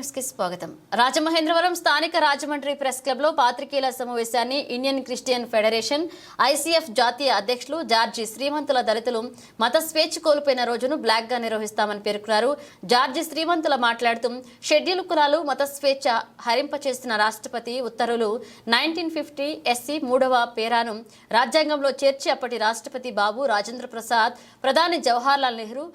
న్యూస్కి స్వాగతం. రాజమహేంద్రవరం స్థానిక రాజమండ్రి ప్రెస్ క్లబ్లో పాత్రికేయుల సమావేశాన్ని ఇండియన్ క్రిస్టియన్ ఫెడరేషన్ ఐసీఎఫ్ జాతీయ అధ్యక్షులు జార్జి శ్రీమంతుల దళితులు మత స్వేచ్ఛ కోల్పోయిన రోజును బ్లాక్గా నిర్వహిస్తామని పేర్కొన్నారు. జార్జి శ్రీమంతుల మాట్లాడుతూ షెడ్యూల్ కులాలు మత స్వేచ్ఛ హరింపచేసిన రాష్ట్రపతి ఉత్తర్వులు నైన్టీన్ ఫిఫ్టీ ఎస్సీ మూడవ పేరాను రాజ్యాంగంలో చేర్చి అప్పటి రాష్ట్రపతి బాబు రాజేంద్ర ప్రసాద్ ప్రధాని జవహర్లాల్ నెహ్రూ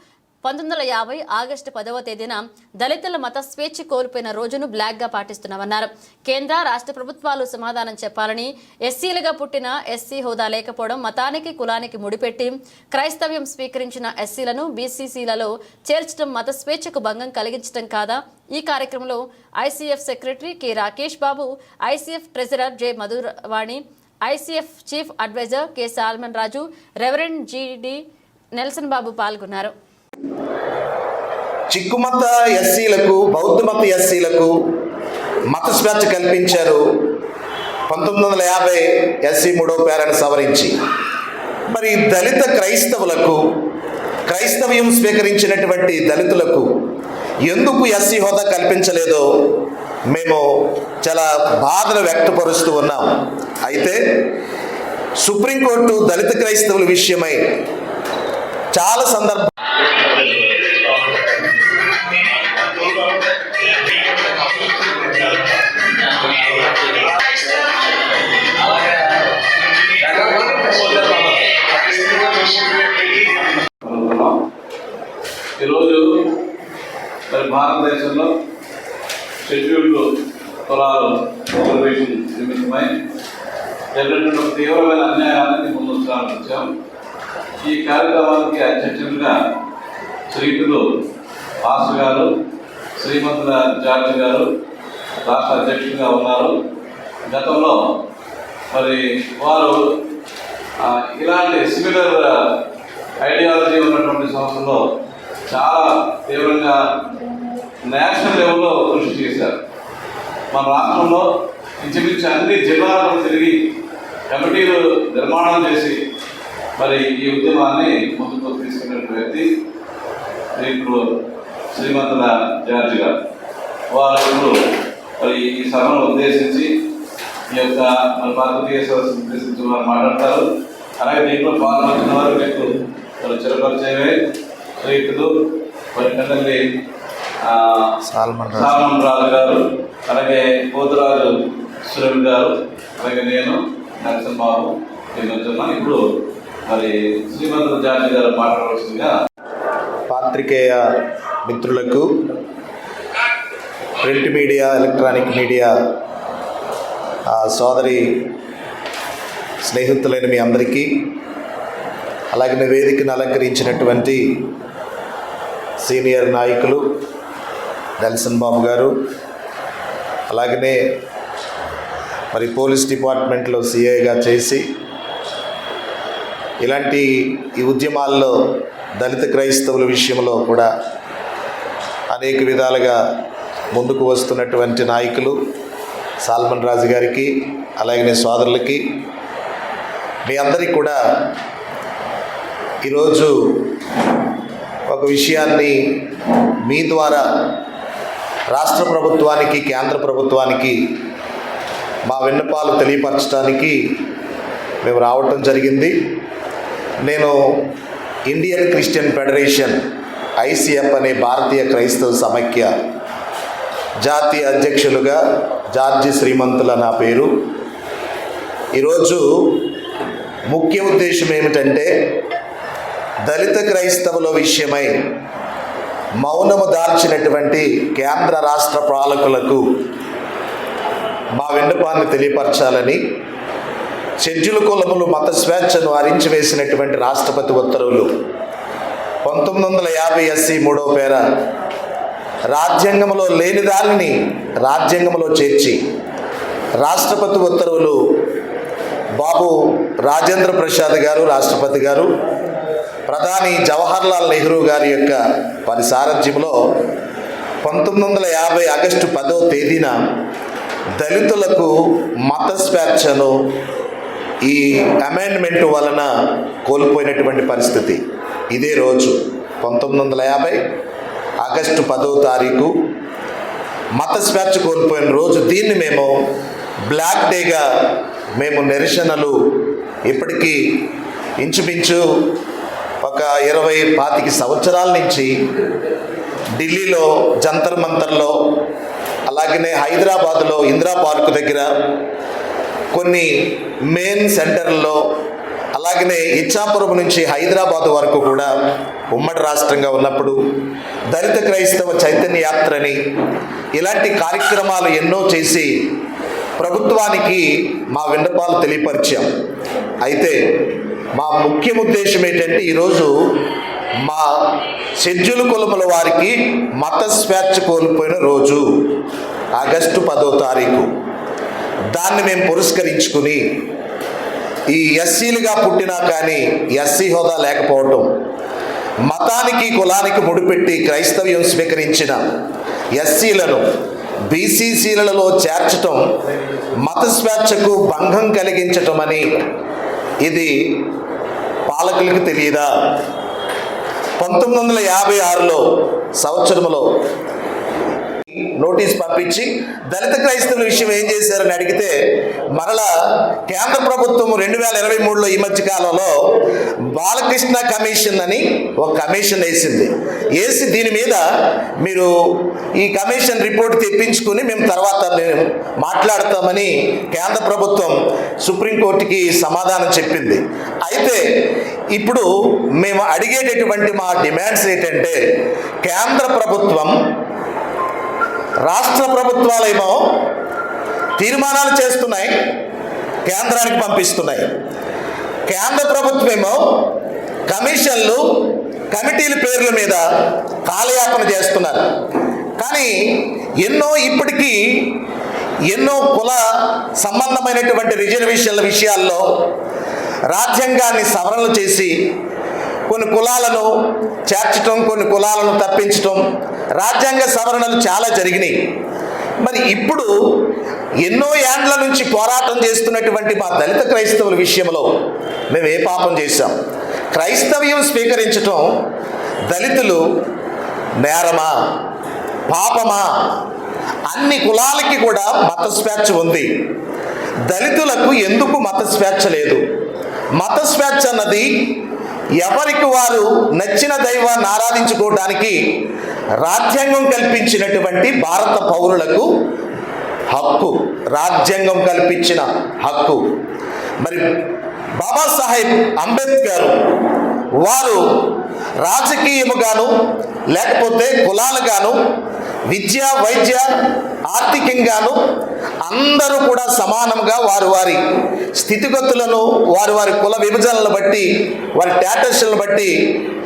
పంతొమ్మిది వందల యాభై ఆగస్టు పదవ తేదీన దళితుల మత స్వేచ్ఛ కోల్పోయిన రోజును బ్లాక్గా పాటిస్తున్నామన్నారు. కేంద్ర రాష్ట్ర ప్రభుత్వాలు సమాధానం చెప్పాలని ఎస్సీలుగా పుట్టిన ఎస్సీ హోదా లేకపోవడం మతానికి కులానికి ముడిపెట్టి క్రైస్తవ్యం స్వీకరించిన ఎస్సీలను బీసీసీలలో చేర్చడం మత స్వేచ్ఛకు భంగం కలిగించడం కాదా? ఈ కార్యక్రమంలో ICF secretary K. Rakesh Babu ICF treasurer J. Madhuravani ICF chief adviser K. Solomon Raju reverend Jeedi Nelson Babu పాల్గొన్నారు. చిక్కుమత ఎస్సీలకు బౌద్ధ మత ఎస్సీలకు మత స్వేచ్ఛ కల్పించారు. పంతొమ్మిది వందల యాభై ఎస్సీ మూడో పేరాన్ని సవరించి. మరి దళిత క్రైస్తవులకు క్రైస్తవ్యం స్వీకరించినటువంటి దళితులకు ఎందుకు ఎస్సీ హోదా కల్పించలేదో మేము చాలా బాధను వ్యక్తపరుస్తూ ఉన్నాం. అయితే సుప్రీంకోర్టు దళిత క్రైస్తవుల విషయమై చాలా సందర్భ భారతదేశంలో షెడ్యూల్డ్ కులాలు రిజర్వేషన్ నిమిత్తమై జరిగినటువంటి తీవ్రమైన అన్యాయాన్ని ముందుకు ఈ కార్యక్రమానికి అధ్యక్షులుగా శ్రీకులు వాసు గారు శ్రీమంతుల జార్జ్ గారు రాష్ట్ర అధ్యక్షులుగా ఉన్నారు. గతంలో మరి వారు ఇలాంటి సిమిలర్ ఐడియాలజీ ఉన్నటువంటి సంస్థలో చాలా తీవ్రంగా నేషనల్ లెవెల్లో కృషి చేశారు. మన రాష్ట్రంలో ఇంచుమించు అన్ని జిల్లాలను తిరిగి కమిటీలు నిర్మాణం చేసి మరి ఈ ఉద్యమాన్ని ముందుకు తీసుకునే వ్యక్తి ఇప్పుడు శ్రీమంతుల జార్జి గారు. వారు ఇప్పుడు మరి ఈ సభను ఉద్దేశించి ఈ యొక్క మన భారతీయ సదస్సు ఉద్దేశించి వారు మాట్లాడతారు. అలాగే దీంట్లో పాల్గొంటున్న వారు మీకు చిరపరిచయమే. రైతులు మరి కదండి సాల్మన్ రాజు. గారు అలాగే పోతురాజు సురేష్ గారు అలాగే నేను నరసింహ బాబు ఇప్పుడు మరి శ్రీమంతుల జార్జి గారు మాట్లాడవలసిందిగా పాత్రికేయ మిత్రులకు ప్రింట్ మీడియా ఎలక్ట్రానిక్ మీడియా సోదరి స్నేహితులైన మీ అందరికీ అలాగే వేదికను అలంకరించినటువంటి సీనియర్ నాయకులు నెల్సన్ బాబు గారు అలాగనే మరి పోలీస్ డిపార్ట్మెంట్లో సిఐగా చేసి ఇలాంటి ఈ ఉద్యమాల్లో దళిత క్రైస్తవుల విషయంలో కూడా అనేక విధాలుగా ముందుకు వస్తున్నటువంటి నాయకులు సాల్మన్ రాజు గారికి అలాగే సోదరులకి మీ అందరికీ కూడా ఈరోజు ఒక విషయాన్ని మీ ద్వారా రాష్ట్ర ప్రభుత్వానికి కేంద్ర ప్రభుత్వానికి మా విన్నపాలు తెలియపరచడానికి మేము రావటం జరిగింది. నేను ఇండియన్ క్రిస్టియన్ ఫెడరేషన్ ఐసిఎఫ్ అనే భారతీయ క్రైస్తవ సమైక్య జాతీయ అధ్యక్షులుగా జార్జి శ్రీమంతుల నా పేరు. ఈరోజు ముఖ్య ఉద్దేశం ఏమిటంటే దళిత క్రైస్తవుల విషయమై మౌనము దాల్చినటువంటి కేంద్ర రాష్ట్ర పాలకులకు మా విన్నపాన్ని తెలియపరచాలని షెడ్యూల్ కులములు మత స్వేచ్ఛను అరించివేసినటువంటి రాష్ట్రపతి ఉత్తర్వులు. పంతొమ్మిది వందల యాభై ఎస్సీ మూడో పేర రాజ్యాంగంలో లేని దానిని రాజ్యాంగంలో చేర్చి రాష్ట్రపతి ఉత్తర్వులు బాబు రాజేంద్ర ప్రసాద్ గారు రాష్ట్రపతి గారు ప్రధాని జవహర్లాల్ నెహ్రూ గారి యొక్క వారి సారథ్యంలో పంతొమ్మిది వందల యాభై ఆగస్టు పదో తేదీన దళితులకు మత స్వేచ్ఛను ఈ అమెండ్మెంట్ వలన కోల్పోయినటువంటి పరిస్థితి. ఇదే రోజు పంతొమ్మిది వందల యాభై ఆగస్టు పదో తారీఖు మత స్వేచ్ఛ కోల్పోయిన రోజు దీన్ని మేము బ్లాక్ డేగా మేము నిరసనలు ఇప్పటికీ ఇంచుమించు ఒక ఇరవై పాతిక సంవత్సరాల నుంచి ఢిల్లీలో జంతర్ మంతర్లో అలాగనే హైదరాబాద్లో ఇందిరా పార్క్ దగ్గర కొన్ని మెయిన్ సెంటర్లో అలాగనే ఇచ్చాపురం నుంచి హైదరాబాద్ వరకు కూడా ఉమ్మడి రాష్ట్రంగా ఉన్నప్పుడు దళిత క్రైస్తవ చైతన్య యాత్రని ఇలాంటి కార్యక్రమాలు ఎన్నో చేసి ప్రభుత్వానికి మా విన్నపాలు తెలియపరిచాం. అయితే మా ముఖ్య ఉద్దేశం ఏంటంటే ఈరోజు మా షెడ్యూల్ కులముల వారికి మత స్వేచ్ఛ కోల్పోయిన రోజు ఆగస్టు పదో తారీఖు. దాన్ని మేము పురస్కరించుకుని ఈ ఎస్సీలుగా పుట్టినా కానీ ఎస్సీ హోదా లేకపోవటం మతానికి కులానికి ముడిపెట్టి క్రైస్తవ్యం స్వీకరించిన ఎస్సీలను బీసీసీలలో చేర్చటం మత స్వేచ్ఛకు భంగం కలిగించటం అని ఇది పాలకులకు తెలియదా పంతొమ్మిది వందల యాభై ఆరులో సంవత్సరంలో నోటీస్ పంపించి దళిత క్రైస్తవుల విషయం ఏం చేశారని అడిగితే మరలా కేంద్ర ప్రభుత్వం రెండు వేల ఇరవై మూడులో ఈ మధ్య కాలంలో బాలకృష్ణ కమిషన్ అని ఒక కమిషన్ వేసింది. వేసి దీని మీద మీరు ఈ కమిషన్ రిపోర్ట్ తెప్పించుకుని మేము తర్వాత మేము మాట్లాడతామని కేంద్ర ప్రభుత్వం సుప్రీంకోర్టుకి సమాధానం చెప్పింది. అయితే ఇప్పుడు మేము అడిగేటటువంటి మా డిమాండ్స్ ఏంటంటే కేంద్ర ప్రభుత్వం రాష్ట్ర ప్రభుత్వాలేమో తీర్మానాలు చేస్తున్నాయి కేంద్రానికి పంపిస్తున్నాయి. కేంద్ర ప్రభుత్వమేమో కమిషన్లు కమిటీల పేర్ల మీద కాలయాపన చేస్తున్నారు. కానీ ఎన్నో ఇప్పటికీ ఎన్నో కుల సంబంధమైనటువంటి రిజర్వేషన్ల విషయాల్లో రాజ్యాంగాన్ని సవరణలు చేసి కొన్ని కులాలను చేర్చటం కొన్ని కులాలను తప్పించటం రాజ్యాంగ సవరణలు చాలా జరిగినాయి. మరి ఇప్పుడు ఎన్నో ఏండ్ల నుంచి పోరాటం చేస్తున్నటువంటి మా దళిత క్రైస్తవుల విషయంలో మేము ఏ పాపం చేశాం? క్రైస్తవ్యం స్వీకరించటం దళితులు నేరమా పాపమా? అన్ని కులాలకి కూడా మత స్వేచ్ఛ ఉంది. దళితులకు ఎందుకు మత స్వేచ్ఛ లేదు? మత స్వేచ్ఛ అన్నది ఎవరికి వారు నచ్చిన దైవాన్ని ఆరాధించుకోవడానికి రాజ్యాంగం కల్పించినటువంటి భారత పౌరులకు హక్కు రాజ్యాంగం కల్పించిన హక్కు. మరి బాబాసాహెబ్ అంబేద్కర్ వారు రాజకీయముగాను లేకపోతే కులాలుగాను విద్య వైద్య ఆర్థికంగాను అందరూ కూడా సమానంగా వారు వారి స్థితిగతులను వారి వారి కుల విభజనలను బట్టి వారి స్టేటస్లను బట్టి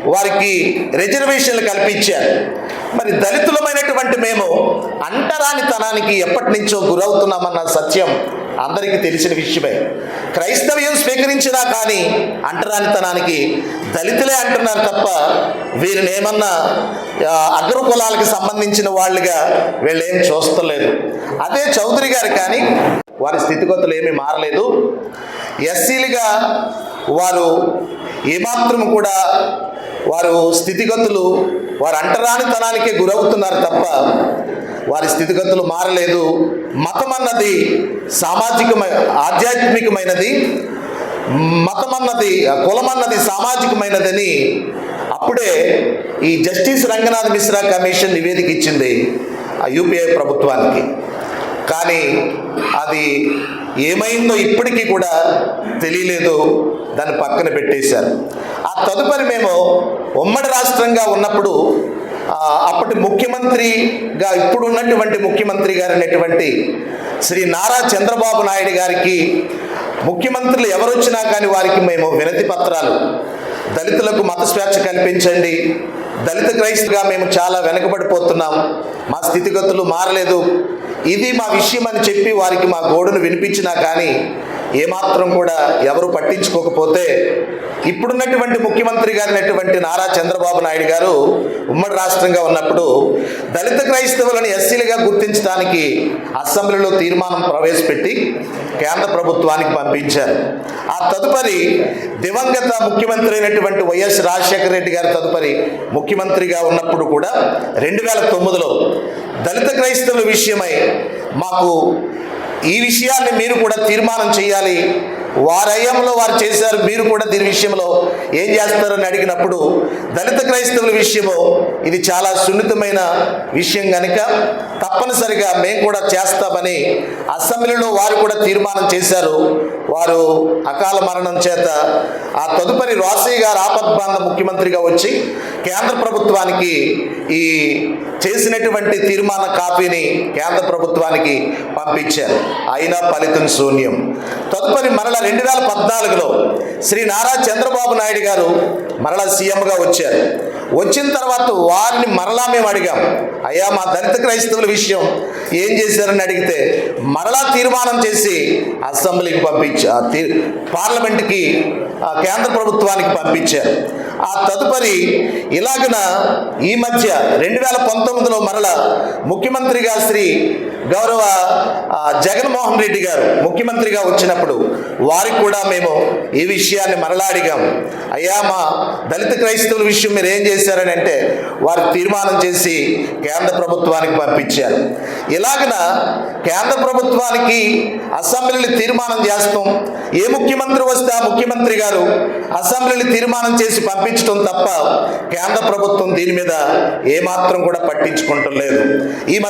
వారికి రిజర్వేషన్లు కల్పించారు. మరి దళితులమైనటువంటి మేము అంటరానితనానికి ఎప్పటి నుంచో గురవుతున్నామన్న సత్యం అందరికీ తెలిసిన విషయమే. క్రైస్తవ్యం స్వీకరించినా కానీ అంటరానితనానికి దళితులే అంటున్నారు తప్ప వీరిని ఏమన్నా అగ్రకులాలకు అగ్ర సంబంధించిన వాళ్ళుగా వీళ్ళేం చూస్తలేదు. అదే చౌదరి గారు కానీ వారి స్థితిగతులు ఏమీ మారలేదు. ఎస్సీలుగా వారు ఏమాత్రం కూడా వారు స్థితిగతులు వారు అంటరానితనానికే గురవుతున్నారు తప్ప వారి స్థితిగతులు మారలేదు. మతం అన్నది సామాజికమై ఆధ్యాత్మికమైనది. మతం అన్నది కులం అన్నది సామాజికమైనదని అప్పుడే ఈ జస్టిస్ రంగనాథ్ మిశ్రా కమిషన్ నివేదిక ఇచ్చింది ఆ యూపీఐ ప్రభుత్వానికి. కానీ అది ఏమైందో ఇప్పటికీ కూడా తెలియలేదు. దాన్ని పక్కన పెట్టేశారు. ఆ తదుపరి మేము ఉమ్మడి రాష్ట్రంగా ఉన్నప్పుడు అప్పటి ముఖ్యమంత్రిగా ఇప్పుడు ఉన్నటువంటి ముఖ్యమంత్రి గారు అనేటువంటి శ్రీ నారా చంద్రబాబు నాయుడు గారికి ముఖ్యమంత్రులు ఎవరు వచ్చినా కానీ వారికి మేము వినతి పత్రాలు. దళితులకు మత స్వేచ్ఛ కల్పించండి. దళిత క్రైస్తుగా మేము చాలా వెనకబడిపోతున్నాం. మా స్థితిగతులు మారలేదు. ఇది మా విషయం అని చెప్పి వారికి మా గోడును వినిపించినా కానీ ఏమాత్రం కూడా ఎవరు పట్టించుకోకపోతే ఇప్పుడున్నటువంటి ముఖ్యమంత్రి గారినటువంటి నారా చంద్రబాబు నాయుడు గారు ఉమ్మడి రాష్ట్రంగా ఉన్నప్పుడు దళిత క్రైస్తవులను ఎస్సీలుగా గుర్తించడానికి అసెంబ్లీలో తీర్మానం ప్రవేశపెట్టి కేంద్ర ప్రభుత్వానికి పంపించారు. ఆ తదుపరి దివంగత ముఖ్యమంత్రి అయినటువంటి వైఎస్ రాజశేఖర రెడ్డి గారు తదుపరి ముఖ్యమంత్రిగా ఉన్నప్పుడు కూడా రెండు వేల తొమ్మిదిలో దళిత క్రైస్తవుల విషయమై మాకు ఈ విషయాన్ని మీరు కూడా తీర్మానం చేయాలి వారయ్యంలో వారు చేశారు. మీరు కూడా దీని విషయంలో ఏం చేస్తారని అడిగినప్పుడు దళిత క్రైస్తవుల విషయము ఇది చాలా సున్నితమైన విషయం కనుక తప్పనిసరిగా మేము కూడా చేస్తామని అసెంబ్లీలో వారు కూడా తీర్మానం చేశారు. వారు అకాల మరణం చేత ఆ తదుపరి రోసయ్య గారు ఆపద్బాంధ ముఖ్యమంత్రిగా వచ్చి కేంద్ర ప్రభుత్వానికి ఈ చేసినటువంటి తీర్మాన కాపీని కేంద్ర ప్రభుత్వానికి పంపించారు. అయినా ఫలితం శూన్యం. తదుపరి మరల రెండు వేల పద్నాలుగులో శ్రీ నారా చంద్రబాబు నాయుడు గారు మరల సీఎంగా వచ్చారు. వచ్చిన తర్వాత వారిని మరలా మేము అడిగాం అయ్యా మా దళిత క్రైస్తవుల విషయం ఏం చేశారని అడిగితే మరలా తీర్మానం చేసి అసెంబ్లీకి పంపించా పార్లమెంట్కి ఆ, కేంద్ర ప్రభుత్వానికి పంపించారు. ఆ తదుపరి ఇలాగన ఈ మధ్య రెండు వేల పంతొమ్మిదిలో మరల ముఖ్యమంత్రిగా శ్రీ గౌరవ జగన్మోహన్ రెడ్డి గారు ముఖ్యమంత్రిగా వచ్చినప్పుడు వారికి కూడా మేము ఈ విషయాన్ని మరలా అడిగాం. అయ్యా మా దళిత క్రైస్తవుల విషయం మీరు ఏం చేశారని అంటే వారు తీర్మానం చేసి కేంద్ర ప్రభుత్వానికి పంపించారు. ఇలాగన కేంద్ర ప్రభుత్వానికి అసెంబ్లీలు తీర్మానం చేస్తాం. ఏ ముఖ్యమంత్రి వస్తే ఆ ముఖ్యమంత్రి గారు అసెంబ్లీలు తీర్మానం చేసి పంపించడం తప్ప కేంద్ర ప్రభుత్వం దీని మీద ఏమాత్రం కూడా పట్టించుకుంటం లేదు. ఈ మధ్య